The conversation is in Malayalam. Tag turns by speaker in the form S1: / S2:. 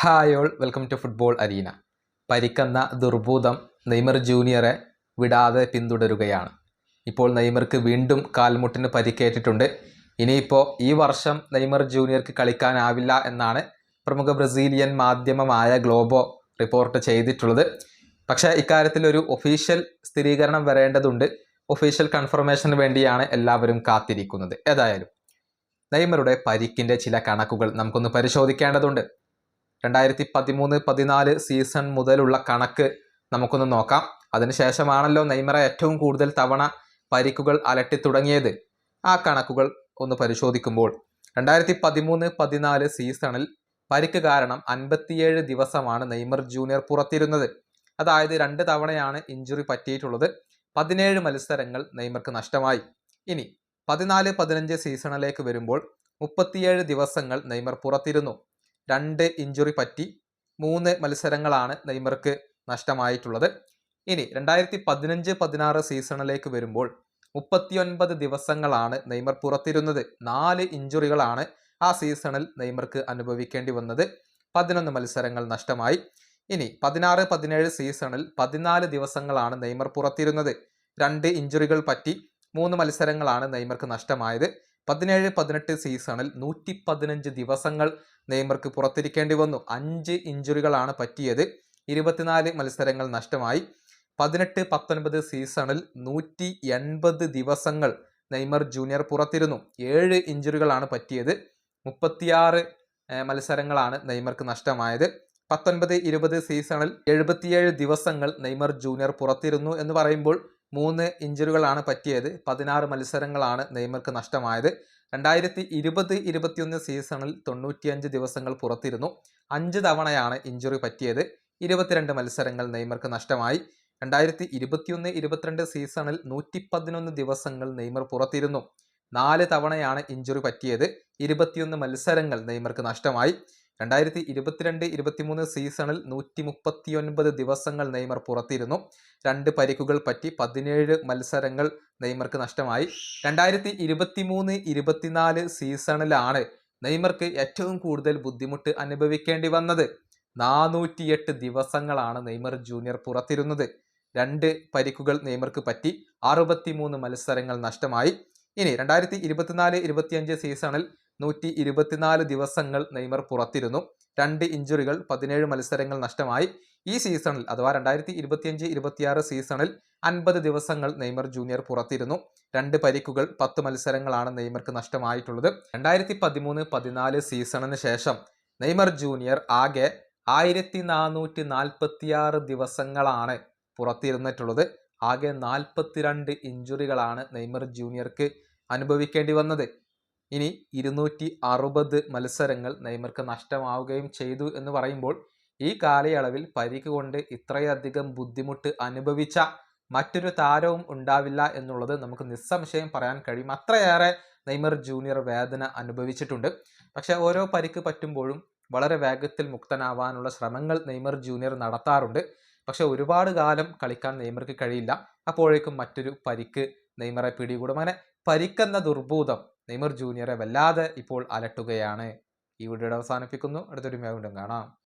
S1: Hi all welcome to football arena. പരിക്കെന്ന ദുർഭൂതം നെയ്മർ ജൂനിയറെ വിടാതെ പിന്തുടരുകയാണ്. ഇപ്പോൾ നെയ്മർക്ക് വീണ്ടും കാൽമുട്ടിന് പരിക്കേറ്റിട്ടുണ്ട്. ഇനിയിപ്പോൾ ഈ വർഷം നെയ്മർ ജൂനിയർക്ക് കളിക്കാനാവില്ല എന്നാണ് പ്രമുഖ ബ്രസീലിയൻ മാധ്യമമായ ഗ്ലോബോ റിപ്പോർട്ട് ചെയ്തിട്ടുള്ളത്. പക്ഷേ ഇക്കാര്യത്തിൽ ഒരു ഒഫീഷ്യൽ സ്ഥിരീകരണം വരേണ്ടതുണ്ട്. ഒഫീഷ്യൽ കൺഫർമേഷന് വേണ്ടിയാണ് എല്ലാവരും കാത്തിരിക്കുന്നത്. ഏതായാലും നെയ്മറുടെ പരിക്കിന്റെ ചില കണക്കുകൾ നമുക്കൊന്ന് പരിശോധിക്കേണ്ടതുണ്ട്. രണ്ടായിരത്തി പതിമൂന്ന് പതിനാല് സീസൺ മുതലുള്ള കണക്ക് നമുക്കൊന്ന് നോക്കാം. അതിനുശേഷമാണല്ലോ നെയ്മറ ഏറ്റവും കൂടുതൽ തവണ പരിക്കുകൾ അലട്ടി തുടങ്ങിയത്. ആ കണക്കുകൾ ഒന്ന് പരിശോധിക്കുമ്പോൾ രണ്ടായിരത്തി പതിമൂന്ന് പതിനാല് സീസണിൽ പരിക്ക് കാരണം അൻപത്തിയേഴ് ദിവസമാണ് നെയ്മർ ജൂനിയർ പുറത്തിരുന്നത്. അതായത് രണ്ട് തവണയാണ് ഇഞ്ചുറി പറ്റിയിട്ടുള്ളത്. പതിനേഴ് മത്സരങ്ങൾ നെയ്മർക്ക് നഷ്ടമായി. ഇനി പതിനാല് പതിനഞ്ച് സീസണിലേക്ക് വരുമ്പോൾ മുപ്പത്തിയേഴ് ദിവസങ്ങൾ നെയ്മർ പുറത്തിരുന്നു. രണ്ട് ഇഞ്ചുറി പറ്റി മൂന്ന് മത്സരങ്ങളാണ് നെയ്മർക്ക് നഷ്ടമായിട്ടുള്ളത്. ഇനി രണ്ടായിരത്തി പതിനഞ്ച് പതിനാറ് സീസണിലേക്ക് വരുമ്പോൾ മുപ്പത്തിയൊൻപത് ദിവസങ്ങളാണ് നെയ്മർ പുറത്തിരുന്നത്. നാല് ഇഞ്ചുറികളാണ് ആ സീസണിൽ നെയ്മർക്ക് അനുഭവിക്കേണ്ടി വന്നത്. പതിനൊന്ന് മത്സരങ്ങൾ നഷ്ടമായി. ഇനി പതിനാറ് പതിനേഴ് സീസണിൽ പതിനാല് ദിവസങ്ങളാണ് നെയ്മർ പുറത്തിരുന്നത്. രണ്ട് ഇഞ്ചുറികൾ പറ്റി മൂന്ന് മത്സരങ്ങളാണ് നെയ്മർക്ക് നഷ്ടമായത്. പതിനേഴ് പതിനെട്ട് സീസണിൽ നൂറ്റി പതിനഞ്ച് ദിവസങ്ങൾ നെയ്മർക്ക് പുറത്തിരിക്കേണ്ടി വന്നു. അഞ്ച് ഇഞ്ചുറികളാണ് പറ്റിയത്. ഇരുപത്തിനാല് മത്സരങ്ങൾ നഷ്ടമായി. പതിനെട്ട് പത്തൊൻപത് സീസണിൽ നൂറ്റി എൺപത് ദിവസങ്ങൾ നെയ്മർ ജൂനിയർ പുറത്തിരുന്നു. ഏഴ് ഇഞ്ചുറികളാണ് പറ്റിയത്. മുപ്പത്തിയാറ് മത്സരങ്ങളാണ് നെയ്മർക്ക് നഷ്ടമായത്. പത്തൊൻപത് ഇരുപത് സീസണിൽ എഴുപത്തിയേഴ് ദിവസങ്ങൾ നെയ്മർ ജൂനിയർ പുറത്തിരുന്നു എന്ന് പറയുമ്പോൾ മൂന്ന് ഇഞ്ചുറികളാണ് പറ്റിയത്. പതിനാറ് മത്സരങ്ങളാണ് നെയ്മർക്ക് നഷ്ടമായത്. രണ്ടായിരത്തി ഇരുപത് ഇരുപത്തിയൊന്ന് സീസണിൽ തൊണ്ണൂറ്റിയഞ്ച് ദിവസങ്ങൾ പുറത്തിരുന്നു. അഞ്ച് തവണയാണ് ഇഞ്ചുറി പറ്റിയത്. ഇരുപത്തിരണ്ട് മത്സരങ്ങൾ നെയ്മർക്ക് നഷ്ടമായി. രണ്ടായിരത്തി ഇരുപത്തിയൊന്ന് ഇരുപത്തിരണ്ട് സീസണിൽ നൂറ്റി പതിനൊന്ന് ദിവസങ്ങൾ നെയ്മർ പുറത്തിരുന്നു. നാല് തവണയാണ് ഇഞ്ചുറി പറ്റിയത്. ഇരുപത്തിയൊന്ന് മത്സരങ്ങൾ നെയ്മർക്ക് നഷ്ടമായി. രണ്ടായിരത്തി ഇരുപത്തിരണ്ട് ഇരുപത്തിമൂന്ന് സീസണിൽ നൂറ്റി മുപ്പത്തിയൊൻപത് ദിവസങ്ങൾ നെയ്മർ പുറത്തിരുന്നു. രണ്ട് പരിക്കുകൾ പറ്റി പതിനേഴ് മത്സരങ്ങൾ നെയ്മർക്ക് നഷ്ടമായി. രണ്ടായിരത്തി ഇരുപത്തി മൂന്ന് ഇരുപത്തിനാല് സീസണിലാണ് നെയ്മർക്ക് ഏറ്റവും കൂടുതൽ ബുദ്ധിമുട്ട് അനുഭവിക്കേണ്ടി വന്നത്. നാനൂറ്റിയെട്ട് ദിവസങ്ങളാണ് നെയ്മർ ജൂനിയർ പുറത്തിരുന്നത്. രണ്ട് പരിക്കുകൾ നെയ്മർക്ക് പറ്റി അറുപത്തിമൂന്ന് മത്സരങ്ങൾ നഷ്ടമായി. ഇനി രണ്ടായിരത്തി ഇരുപത്തിനാല് ഇരുപത്തിയഞ്ച് സീസണിൽ നൂറ്റി ഇരുപത്തിനാല് ദിവസങ്ങൾ നെയ്മർ പുറത്തിരുന്നു. രണ്ട് ഇഞ്ചുറികൾ പതിനേഴ് മത്സരങ്ങൾ നഷ്ടമായി. ഈ സീസണിൽ അഥവാ രണ്ടായിരത്തി ഇരുപത്തിയഞ്ച് ഇരുപത്തിയാറ് സീസണിൽ അൻപത് ദിവസങ്ങൾ നെയ്മർ ജൂനിയർ പുറത്തിരുന്നു. രണ്ട് പരിക്കുകൾ പത്ത് മത്സരങ്ങളാണ് നെയ്മർക്ക് നഷ്ടമായിട്ടുള്ളത്. രണ്ടായിരത്തി പതിമൂന്ന് പതിനാല് സീസണിന് ശേഷം നെയ്മർ ജൂനിയർ ആകെ ആയിരത്തി നാനൂറ്റി നാൽപ്പത്തിയാറ് ദിവസങ്ങളാണ് പുറത്തിരുന്നിട്ടുള്ളത്. ആകെ നാൽപ്പത്തിരണ്ട് ഇഞ്ചുറികളാണ് നെയ്മർ ജൂനിയർക്ക് അനുഭവിക്കേണ്ടി വന്നത്. ഇനി ഇരുന്നൂറ്റി അറുപത് മത്സരങ്ങൾ നെയ്മർക്ക് നഷ്ടമാവുകയും ചെയ്തു എന്ന് പറയുമ്പോൾ ഈ കാലയളവിൽ പരിക്ക് കൊണ്ട് ഇത്രയധികം ബുദ്ധിമുട്ട് അനുഭവിച്ച മറ്റൊരു താരവും ഉണ്ടാവില്ല എന്നുള്ളത് നമുക്ക് നിസ്സംശയം പറയാൻ കഴിയും. അത്രയേറെ നെയ്മർ ജൂനിയർ വേദന അനുഭവിച്ചിട്ടുണ്ട്. പക്ഷെ ഓരോ പരിക്ക് പറ്റുമ്പോഴും വളരെ വേഗത്തിൽ മുക്തനാവാനുള്ള ശ്രമങ്ങൾ നെയ്മർ ജൂനിയർ നടത്താറുണ്ട്. പക്ഷെ ഒരുപാട് കാലം കളിക്കാൻ നെയ്മർക്ക് കഴിയില്ല. അപ്പോഴേക്കും മറ്റൊരു പരിക്ക് നെയ്മറെ പിടികൂടും. അങ്ങനെ പരിക്കെന്ന ദുർഭൂതം നെയ്മർ ജൂനിയറെ വല്ലാതെ ഇപ്പോൾ അലട്ടുകയാണ്. ഈ വീഡിയോയുടെ അവസാനിപ്പിക്കുന്നു. അടുത്തൊരു വീണ്ടും കാണാം.